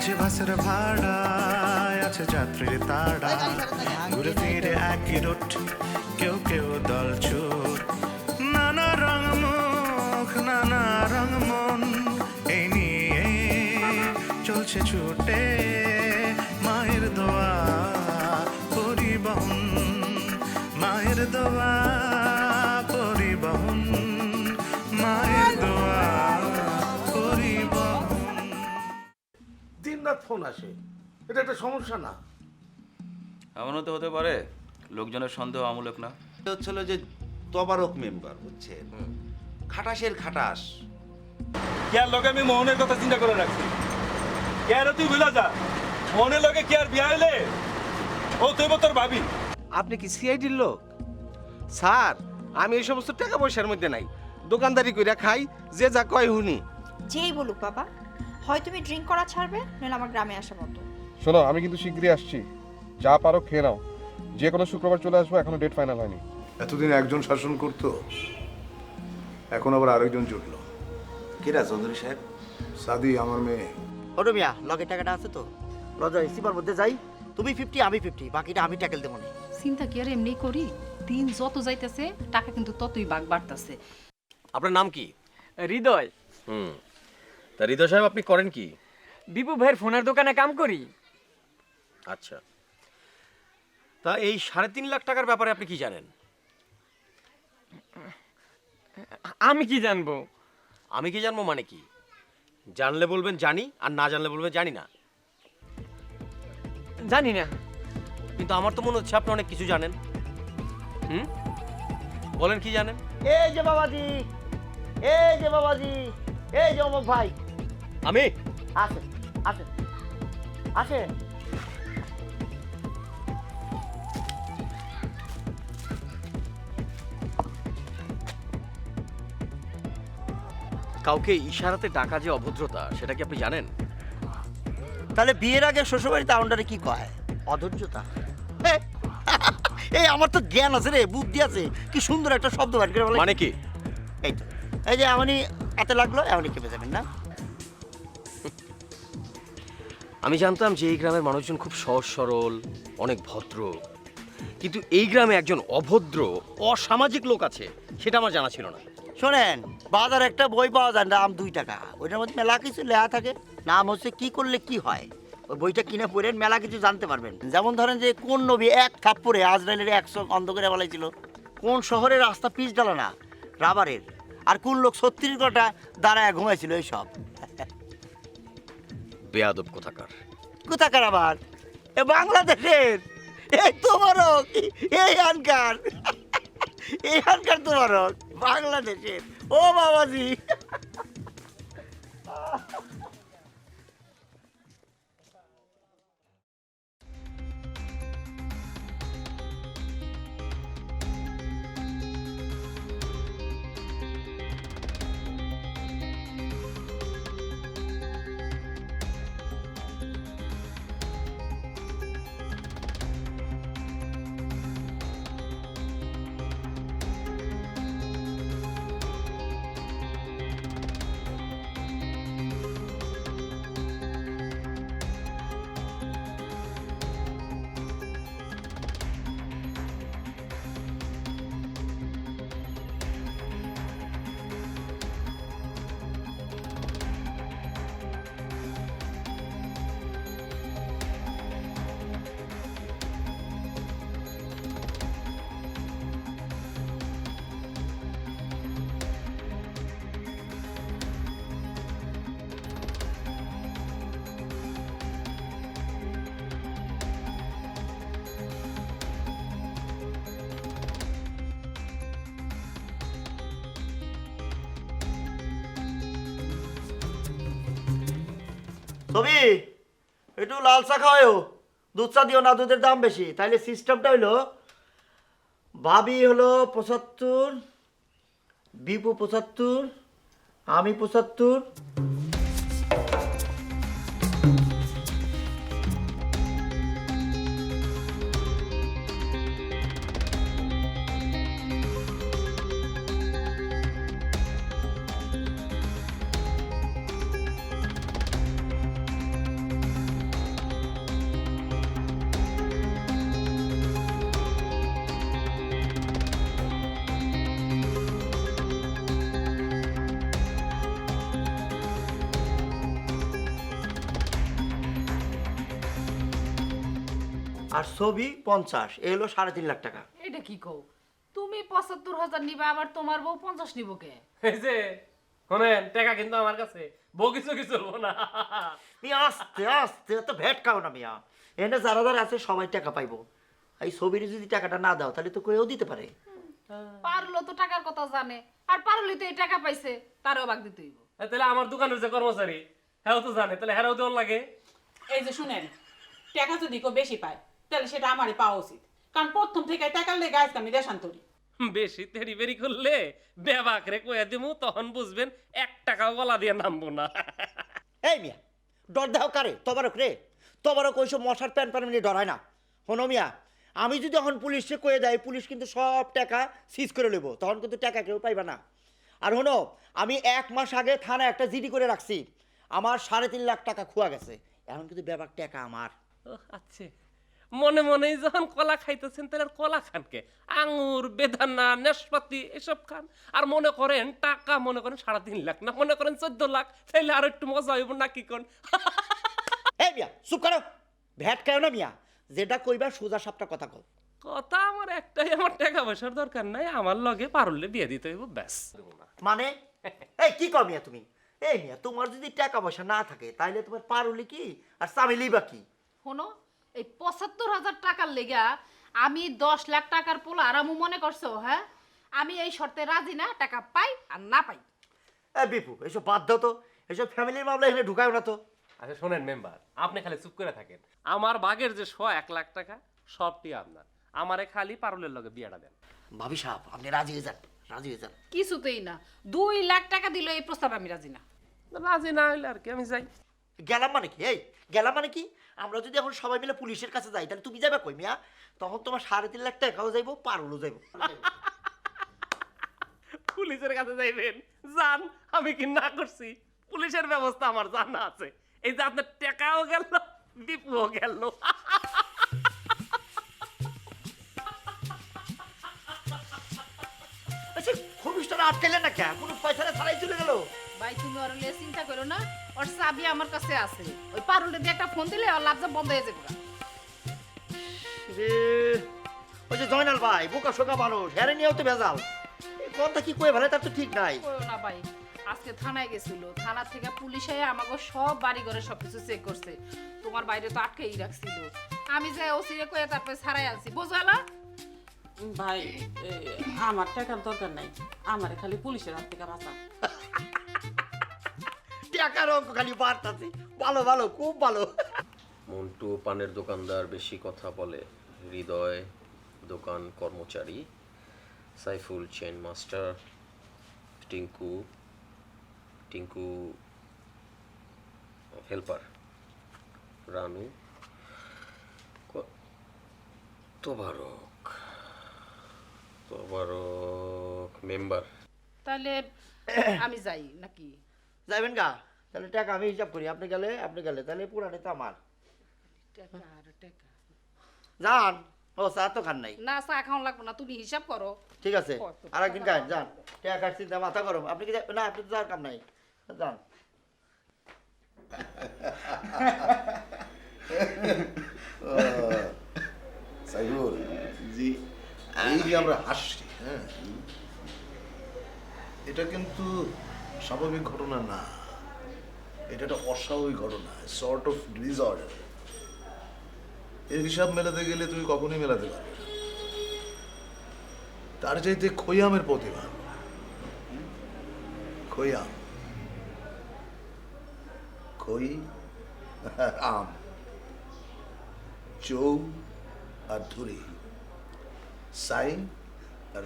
ভাড়াটা দেই আছে বাসের ভাড়া আছে যাত্রীর তাড়া। ঘুরে ফিরে একই রুট, কেউ কেউ দল ছুট। নানা রং মুখ, নানা রং মন, এই নিয়ে চলছে ছুটে মায়ের দোয়া, পরিবহন। মায়ের দোয়া ফোন আসে? এটা একটা সমস্যা না। এমনও তো হতে পারে লোকজনের সন্দেহ আমূলক না। এটা হচ্ছিল যে তবারক মেম্বার বুঝছেন খাটাসের খাটাস। কেয়ার লগে আমি মোহনের কথা চিন্তা করে রাখছি। কেয়ার তুই ভুলা যা। মোহনের লগে কেয়ার বিয়া হইলে ও তুই তোর ভাবি। আপনি কি সিআইডির লোক? স্যার আমি এই সমস্ত টাকা পয়সার মধ্যে নাই। দোকানদারি কইরা খাই যে যা কয় হুনি যেই বলুক বাবা। হয় তুমি ড্রিঙ্ক করা ছাড়বে নইলে আমার গ্রামে আসা বন্ধ। শোনো আমি কিন্তু শীঘ্রই আসছি। যা পারো খেয়ে নাও। যে কোনো শুক্রবার চলে আসব এখনও ডেট ফাইনাল হয়নি। এতদিন একজন শাসন করতো এখন আবার আরেকজন জুটলো। কিরা চৌধুরী সাহেব? সাদি আমার মেয়ে। ওটো মিয়া লগে টাকাটা আছে তো? লজয় সিপার মধ্যে যাই। তুমি ফিফটি আমি ফিফটি বাকিটা আমি ট্যাকেল দেবো না। চিন্তা কি আর এমনি করি? দিন যত যাইতেছে টাকা কিন্তু ততই বাঘ বাড়তেছে। আপনার নাম কি? হৃদয়। হুম। তা হৃদয় সাহেব আপনি করেন কি? বিপু ভাইয়ের ফোনের দোকানে কাম করি। আচ্ছা। তা এই সাড়ে তিন লাখ টাকার ব্যাপারে আপনি কি জানেন? আমি কি জানব? আমি কি জানব মানে কি? জানলে বলবেন জানি আর না জানলে বলবেন জানি না। জানি না। কিন্তু আমার তো মনে হচ্ছে আপনি অনেক কিছু জানেন। হুম? বলেন কি জানেন? এই যে বাবাজি এই যে বাবাজি এই যে অমুক ভাই। আমি? আসে আসে আসে কাউকে ইশারাতে ডাকা যে অভদ্রতা সেটা কি আপনি জানেন? তাহলে বিয়ের আগে শ্বশুরবাড়িতে আউন্ডারে কি কয়? অধৈর্যতা। এই আমার তো জ্ঞান আছে রে বুদ্ধি আছে। কি সুন্দর একটা শব্দ বার করে মানে কি? এই তো এই যে এমনই এত লাগল এমনই কেঁপে যাবেন না। আমি জানতাম যে এই গ্রামের মানুষজন খুব সহজ, সরল, অনেক ভদ্র। কিন্তু এই গ্রামে একজন অভদ্র, অসামাজিক লোক আছে, সেটা আমার জানা ছিল না। শোনেন, বাজার একটা বই পাওয়া যায়, দাম দুই টাকা। ওইটার মধ্যে মেলা কিছু লেখা থাকে, নাম হচ্ছে কি করলে কি হয়। ওই বইটা কিনে পড়েন মেলা কিছু জানতে পারবেন। যেমন ধরেন যে কোন নবী এক থাপ্পড়ে আজরাইলের একশো অন্ধ করে বলাইছিল, কোন শহরে রাস্তা পিচ ডালা না, রাবারের, আর কোন লোক ছত্রিশ ঘণ্টা দাঁড়ায় ঘুমাইছিল, এইসব। বেয়াদব কোথাকার? কোথাকার আবার? এ বাংলাদেশের? এই তোমারও এই আনকার এই আনকার তোমারও? বাংলাদেশের? ও বাবাজি! তবে একটু লাল চা খাওয়ায়ও দুধ চা দিও না, দুধের দাম বেশি। তাইলে সিস্টেমটা হইল, ভাবি হলো পঁচাত্তর, বিপু পঁচাত্তর, আমি পঁচাত্তর আর ছবি পঞ্চাশ এই হলো সাড়ে তিন লাখ টাকা। এটা কি কও? তুমি পঁচাত্তর হাজার নিবা আবার তোমার বউ পঞ্চাশ নিব কে? এই যে শোনেন টাকা কিন্তু আমার কাছে। বউ কিছু কিছু চলবো না। মিয়া আস্তে আস্তে তো ভ্যাট খাও না মিয়া। এনে যারা যারা আছে সবাই টাকা পাইবো। এই ছবির যদি টাকাটা না দাও তাহলে তো কেউ দিতে পারে। পারল তো টাকার কথা জানে আর পারলি তো এই টাকা পাইছে তারও বাগ দিতে হইব। এ, তাহলে আমার দোকানের যে কর্মচারী হ্যাঁ তো জানে তাহলে হ্যাঁ দেওয়ার লাগে। এই যে শুনেন টাকা যদি কেউ বেশি পায় তাহলে সেটা আমারই পাওয়া উচিত। কারণ প্রথম থেকে টাকার লেগে আজকে আমি দেশান্তরী। বেশি তেরি বেরি করলে বেবাক রে কয়ে দিমু তখন বুঝবেন এক টাকাও গলা দিয়ে নামবো না। এই মিয়া ডর দেহ কারে? তবারক রে? তবারক ওইসব মশার প্যান প্যান মিলিয়ে ডরায় না। হনো মিয়া আমি যদি এখন পুলিশে কয়ে দেয় পুলিশ কিন্তু সব টাকা সিজ করে নেব তখন কিন্তু টাকা কেউ পাইবা না। আর হনো আমি এক মাস আগে থানায় একটা জিডি করে রাখছি। আমার সাড়ে তিন লাখ টাকা খোয়া গেছে। এখন কিন্তু ব্যাপার টাকা আমার। আচ্ছা। মনে মনেই যখন কলা খাইতেছেন তাহলে আর কলা খানকে আঙুর বেদানা নাশপাতি এসব খান। আর মনে করেন টাকা মনে করেন সাড়ে তিন লাখ না মনে করেন চোদ্দ লাখ তাইলে আর একটু মজা হইব না কি কোন? এই মিয়া চুপ করো। ভ্যাট খাও না মিয়া। যেটা কইবা সোজা সাপটা কথা কও। কথা আমার একটাই আমার টাকা পয়সার দরকার নাই আমার লগে পারলে বিয়ে দিতে হইব ব্যাস। মানে? এই কি কর মিয়া তুমি? এই মিয়া তোমার যদি টাকা পয়সা না থাকে তাইলে তোমার পারুলি কি? আর চামিলি বা কি? শোনো এই পঁচাত্তর হাজার টাকার লেগা আমি দশ লাখ টাকার পোলা আরামু মনে করছ হ্যাঁ? আমি এই শর্তে রাজি না টাকা পাই আর না পাই। এ বিপু এসব বাদ দাও তো। এসব ফ্যামিলির মামলা এখানে ঢুকাও না তো। আচ্ছা শোনেন মেম্বার আপনি খালি চুপ করে থাকেন। আমার বাগের যে শো এক লাখ টাকা সবটি আপনার। আমারে খালি পারুলের লগে বিয়েটা দেন। ভাবি সাহেব আপনি রাজি হয়ে যান রাজি হয়ে যান। কিছুতেই না। দুই লাখ টাকা দিল এই প্রস্তাব আমি রাজি না। রাজি না হইলে আর কি আমি যাই। গেলাম মানে কি? এই গেলাম মানে কি? আমরা যদি এখন সবাই মিলে পুলিশের কাছে যাই তাহলে তুমি যাবে কই মিয়া? তখন তোমার সাড়ে তিন লাখ টাকাও যাইবো পারুলও যাইবো। পুলিশের কাছে যাইবেন? যান আমি কি না করছি? পুলিশের ব্যবস্থা আমার জানা আছে। এই যে আপনার টাকাও গেল বিপুও গেল। আচ্ছা খবিসটা আটকাইলে না কে? কোনো পয়সা ছাড়াই চলে গেল? ভাই তুমি ওর চিন্তা করো না। ওর চাবি আমার কাছে আছে। ওই পারুলে দিয়ে একটা ফোন দিলে ওর লাভজা বন্ধ হয়ে যাবে রে ওই যে জয়নাল ভাই বোকা শোকা মানুষ হ্যারে নিয়েও তো ভেজাল। এই কথা কি কয়ে ভালো তার তো ঠিক নাই। না ভাই আজকে থানায় গেছিল। থানা থেকে পুলিশ এসে আমাকে সব বাড়ি ঘরে সবকিছু চেক করছে। তোমার বাইরে তো আটকেই রাখছিল। আমি যে ওসিরে কয়ে তারপরে ছাড়াই আনছি বুঝলা ভাই আমার টাকার দরকার নাই। আমার খালি পুলিশের হাত থেকে বাঁচা টাকার অঙ্ক খালি বাড়তাছে। ভালো ভালো খুব ভালো। মন্টু পানের দোকানদার বেশি কথা বলে। হৃদয় দোকান কর্মচারী Saiful chain master Tinku Tinku helper Ranu ক- তোবারক তোবারক মেম্বার। তাহলে আমি যাই নাকি? যাবেন গা? তাহলে টাকা আমি হিসাব করি আপনি গেলে আপনি গেলে তাহলে পুরানি তো আমার। যান ও চা তো খান নাই। না চা খাওয়া লাগবো না তুমি হিসাব করো। ঠিক আছে আর একদিন খান যান। টাকা কাটছি তা মাথা গরম। আপনি কি না আপনি তো যাওয়ার কাম নাই। যান। সাইফুল জি। এই যে আমরা হাসছি হ্যাঁ। এটা কিন্তু স্বাভাবিক ঘটনা না। এটা একটা অস্বাভাবিক ঘটনা সর্ট অফ ডিসঅর্ডার এর হিসাব মেলাতে গেলে তুমি কখনোই মেলাতে পারবে না। তার চাইতে খৈয়ামের প্রতিভা। খৈয়াম। খই, আম। চৌ আর ধুরি। সাই আর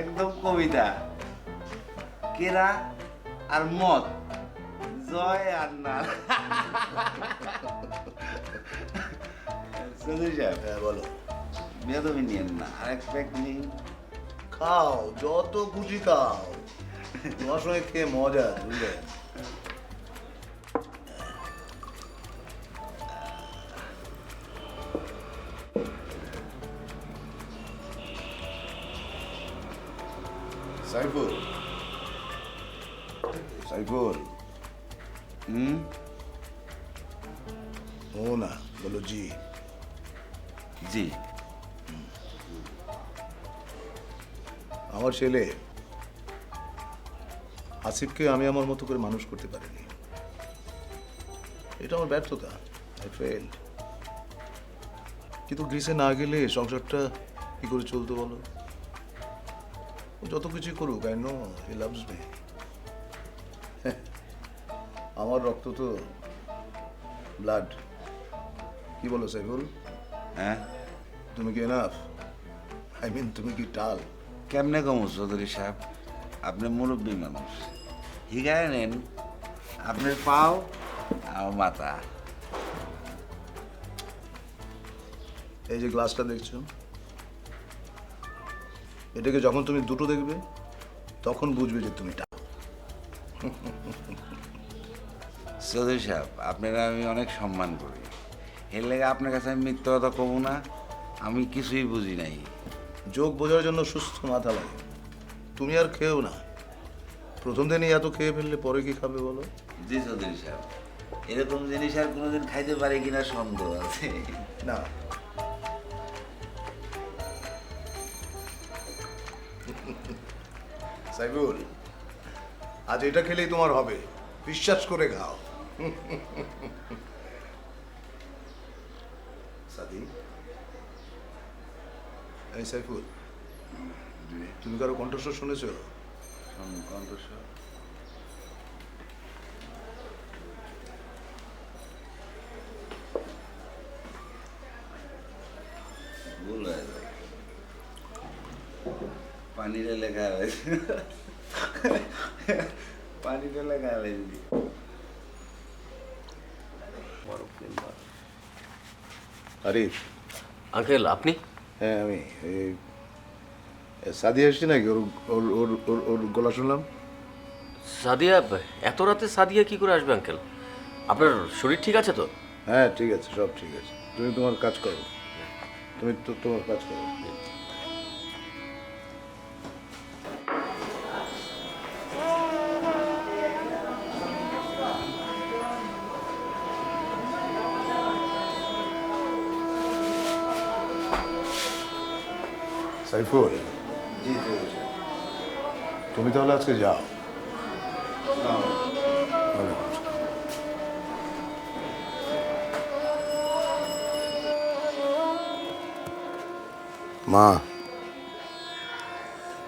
একদম কবিতা। কেরা আর মদ? জয় আর না হ্যাঁ বলো। বেদমি নিয়েন না আরেক প্যাক নেই খাও যত খুশি খাও। তোমার সঙ্গে খেয়ে মজা বুঝলে? সাইফুল। সাইফুল হুম ও না বলো জি। জি আমার ছেলে আসিফকে আমি আমার মতো করে মানুষ করতে পারিনি। এটা আমার ব্যর্থতা আই ফেল কিন্তু গ্রিসে না গেলে সংসারটা কি করে চলতো বলো? যত কিছু করুক I know he loves me আমার রক্ত তো ব্লাড কি বলো সাইফুল? হ্যাঁ? তুমি কি এনাফ আই মিন তুমি কি টাল? কেমনে কমো চৌধুরী সাহেব? আপনি মুরব্বী মানুষ। হিগায় নেন আপনার পাও আর মাথা। এই যে গ্লাসটা দেখছ এটাকে যখন তুমি দুটো দেখবে তখন বুঝবে যে তুমি টাল। চৌধুরী সাহেব আপনারা আমি অনেক সম্মান করি। এর লেগে আপনার কাছে আমি মিথ্যা কথা কব না আমি কিছুই বুঝি নাই। যোগ বোঝার জন্য সুস্থ মাথা লাগে। তুমি আর খেয়েও না। প্রথম দিনই এত খেয়ে ফেললে পরে কি খাবে বলো? জি চৌধুরী সাহেব এরকম জিনিস আর কোনোদিন খাইতে পারি কিনা সন্দেহ আছে। না। সাইবুল আজ এটা খেলেই তোমার হবে। বিশ্বাস করে খাও। সাদি এই সাইফুল তুমি কারও কণ্ঠস্বর শুনেছো? কণ্ঠস্বর? ভুল লেখা রয়েছে পানিরে লেখা রয়েছে আরিফ আঙ্কেল আপনি? হ্যাঁ আমি এই সাদিয়া আসছি নাকি? ওর ওর ওর ওর ওর গলা শুনলাম। সাদিয়া এত রাতে সাদিয়া কি করে আসবে আঙ্কেল? আপনার শরীর ঠিক আছে তো? হ্যাঁ ঠিক আছে সব ঠিক আছে। তুমি তোমার কাজ করো। তুমি তো তোমার কাজ করো। সাইফুল? জি তুমি তাহলে আজকে যাও। মা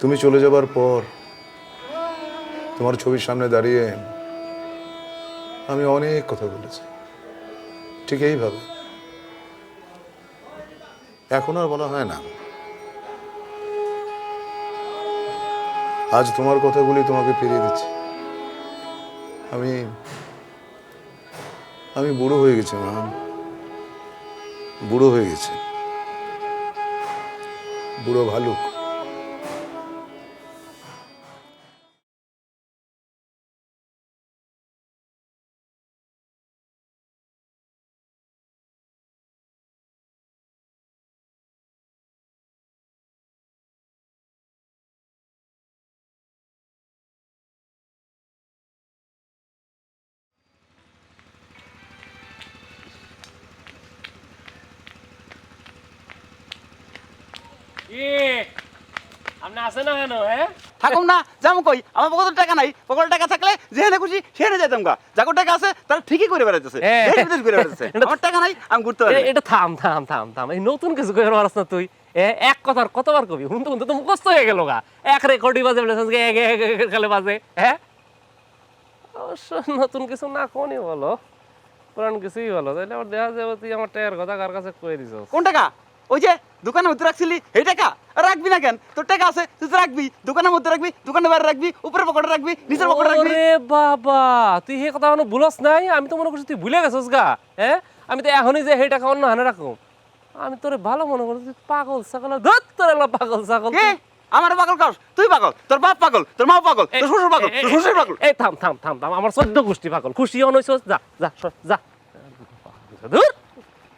তুমি চলে যাবার পর তোমার ছবির সামনে দাঁড়িয়ে আমি অনেক কথা বলেছি। ঠিক এইভাবে। এখন আর বলা হয় না। আজ তোমার কথাগুলি তোমাকে ফিরিয়ে দিচ্ছি। আমি আমি বুড়ো হয়ে গেছি, মা। বুড়ো হয়ে গেছে। বুড়ো ভালুক। কি? আপনি আছেন না কেন হ্যাঁ থাকুম না যাব কই? আমার পকেটে টাকা নাই। পকেটে টাকা থাকলে যেখানে খুশি সেখানে যেতাম গা যাকো টাকা আছে তারা ঠিকই করে বেড়াইতেছে। হ্যাঁ। দেশ বিদেশ ঘুরে বেড়াইতেছে। আমার টাকা নাই আমি ঘুরতে পারি এটা থাম থাম থাম থাম। এই নতুন কিছু কই পারছ না তুই। এক কথার কতবার কবি? হুনতে হুনতে তো মুখস্থ হয়ে গেল গা। এক রেকর্ডই বাজে বলে এক এক এক খালে বাজে। হ্যাঁ অবশ্য নতুন কিছু না কোনই বলো। পুরান কিছুই বলো। তাইলে আমার দেখা যাবে তুই আমার টাকার কথা কার কাছে কয়ে দিছ কোন টাকা? ওই যে দোকানের মধ্যে রাখছিলি? এই টাকা? রাখবি না কেন? তোর টাকা আছে তুই তো রাখবি। দোকানের মধ্যে রাখবি দোকানের বাইরে রাখবি উপরে পকেটে রাখবি নিচের পকেটে রাখবি। ওরে বাবা তুই হে কথা কোনো ভুলস নাই? আমি তো মনে করছি তুই ভুলে গেছিস গা হ্যাঁ? আমি তো এখনই যে সেই টাকা অন্য হানে রাখুম আমি তোরে ভালো মনে করছি পাগল ছাগল ধর তোর পাগল ছাগল কে? আমার পাগল কর? তুই পাগল? তোর বাপ পাগল? তোর মা পাগল? তোর শ্বশুর পাগল? তোর শ্বশুর পাগল? এই থাম থাম থাম থাম আমার চোদ্দ গোষ্ঠী পাগল। খুশি অনৈছ যা যা যা। ধুর।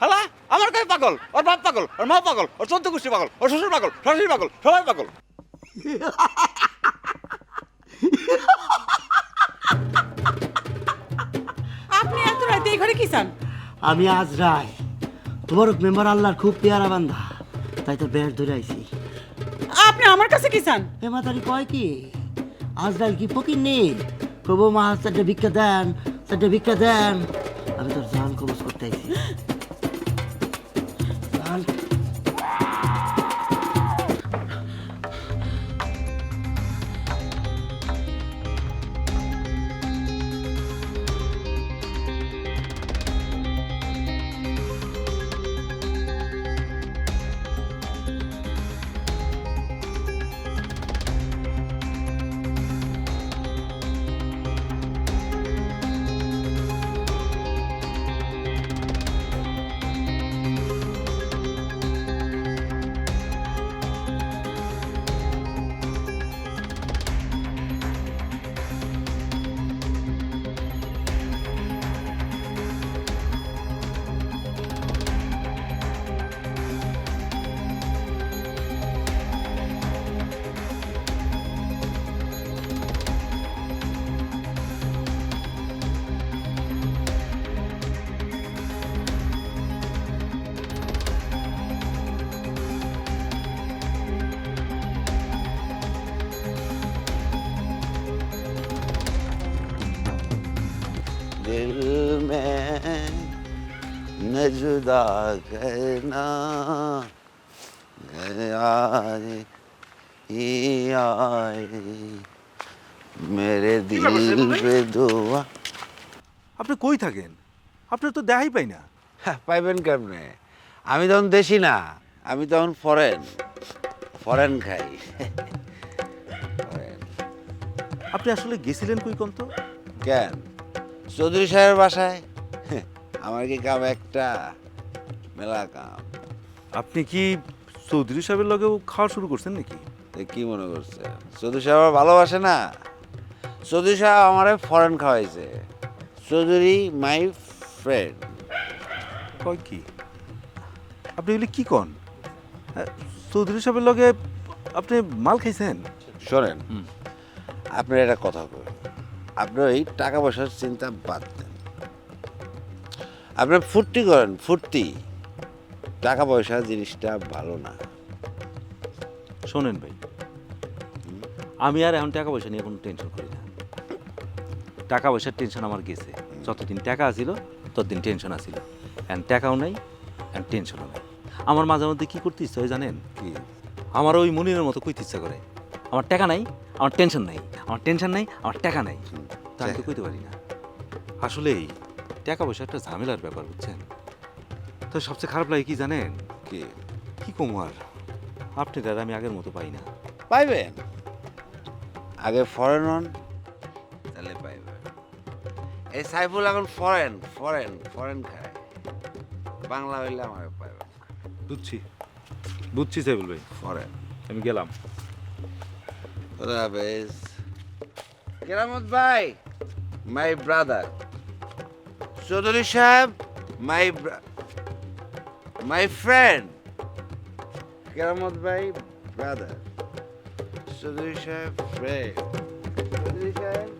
হালা? আমার কাছে পাগল ওর বাপ পাগল ওর মা পাগল ওর চোদ্দ গোষ্ঠী পাগল ওর শ্বশুর পাগল শাশুড়ি পাগল সবাই পাগল। আপনি এত রাতে এই ঘরে কি চান? আমি আজ রায় তোমার মেম্বার আল্লাহর খুব পেয়ারা বান্ধা তাই তো বেশ ধরে আইছি। আপনি আমার কাছে কি চান? এ মাতারি কয় কি? আজরাইল কি ফকির নেই প্রভু মা চারটে ভিক্ষা দেন চারটে ভিক্ষা দেন। আমি তোর জান কবজ করতে আইছি। दिल में न जुदा करना आए ही आए मेरे दिल पे दुआ আপনি কই থাকেন আপনার তো দেখাই পাই না হ্যাঁ, পাইবেন কেমনে আমি তখন দেশি না আমি তখন ফরেন ফরেন খাই ফরেন আপনি আসলে গেছিলেন কই কোন তো কেন চৌধুরী সাহেবের বাসায়? আমার কি কাম একটা? মেলা কাম। আপনি কি চৌধুরী সাহেবের লগেও খাওয়া শুরু করছেন নাকি? কি মনে করছে? চৌধুরী সাহেব আমার ভালোবাসে না। চৌধুরী সাহেব আমারে ফরেন খাওয়াইছে। চৌধুরী মাই ফ্রেন্ড কয় কি? আপনি এগুলি কি কন? চৌধুরী সাহেবের লগে আপনি মাল খাইছেন? শোনেন আপনার একটা কথা কই আপনি ওই টাকা পয়সার চিন্তা বাদ দেন। আপনার ফুর্তি করেন ফুর্তি। টাকা পয়সা জিনিসটা ভালো না। শোনেন ভাই আমি আর এখন টাকা পয়সা নিয়ে কোনো টেনশন করি না। টাকা পয়সার টেনশন আমার গেছে। যতদিন টাকা আছিল ততদিন টেনশন আছিল। এখন টাকাও নাই এখন টেনশনও নাই। আমার মাঝে মধ্যে কী করতে ইচ্ছা হয় জানেন? কি? আমার ওই মনিরের মতো কইতে ইচ্ছা করে। আমার টাকা নাই আমার টেনশন নাই। আমার টেনশন নাই আমার টাকা নাই। তা আমি তো কইতে পারি না। আসলেই টাকা পয়সা একটা ঝামেলার ব্যাপার বুঝছেন? তো সবচেয়ে খারাপ লাগে কি জানেন? কি? কি কুমার আপনি দাদা আমি আগের মতো পাই না। পাইবেন? আগে ফরেন হন। তাহলে পাইবেন। এই সাইফুল এখন ফরেন ফরেন ফরেন খায়। বাংলা হইলে আমার পাইবেন বুঝছি। বুঝছি সাইবুল ভাই। ফরেন আমি গেলাম। হাফেজ। কেরামত ভাই মাই ব্রাদার চৌধুরী সাহেব মাই মাই ফ্রেন্ড কেরামত ভাই ব্রাদার চৌধুরী সাহেব ফ্রেন্ড চৌধুরী সাহেব।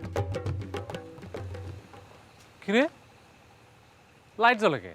কিরে? লাইট জ্বলে কে?